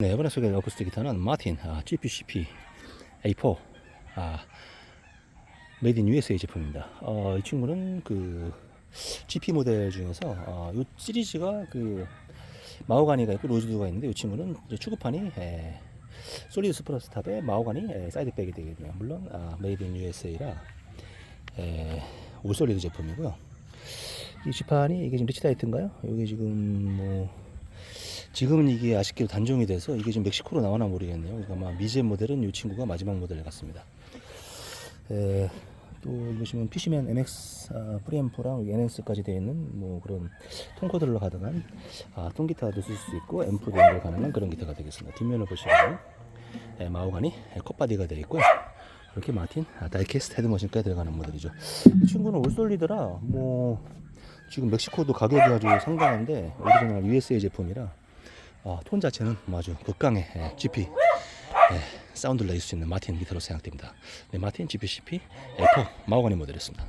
네, 이번에 소개할 어쿠스틱 기타는 마틴 아, GPCP A4 아, 메이드 인 USA 제품입니다. 어, 이 친구는 그 GP 모델 중에서 어, 이 시리즈가 그 마호가니가 있고 로즈드가 있는데 이 친구는 이제 추구판이 에, 솔리드 스프러스탑에 마호가니 에, 사이드백이 되거든요. 물론 아, 메이드 인 USA라 에, 올솔리드 제품이고요. 이 지판이 이게 지금 리치다이트인가요? 이게 지금 뭐 지금은 이게 아쉽게도 단종이 돼서 이게 지금 멕시코로 나오나 모르겠네요. 그러니까 아마 미제 모델은 이 친구가 마지막 모델 같습니다. 에, 또 보시면 피시맨 MX 아, 프리앰프랑 NS까지 되어 있는 뭐 그런 톤코드로 가능한 아, 통기타도 쓸 수 있고 앰프도 연결 가능한 그런 기타가 되겠습니다. 뒷면을 보시면 에, 마호가니 에, 컵바디가 되어 있고요. 이렇게 마틴 아, 다이캐스트 헤드머신까지 들어가는 모델이죠. 이 친구는 올솔리드라 뭐 지금 멕시코도 가격이 아주 상당한데 오리지널 USA 제품이라 아, 톤 자체는 뭐 아주 극강의 예, GP 예, 사운드를 낼 수 있는 마틴 기타로 생각됩니다. 네, 마틴 GPCP A4 마호가니 모델이었습니다.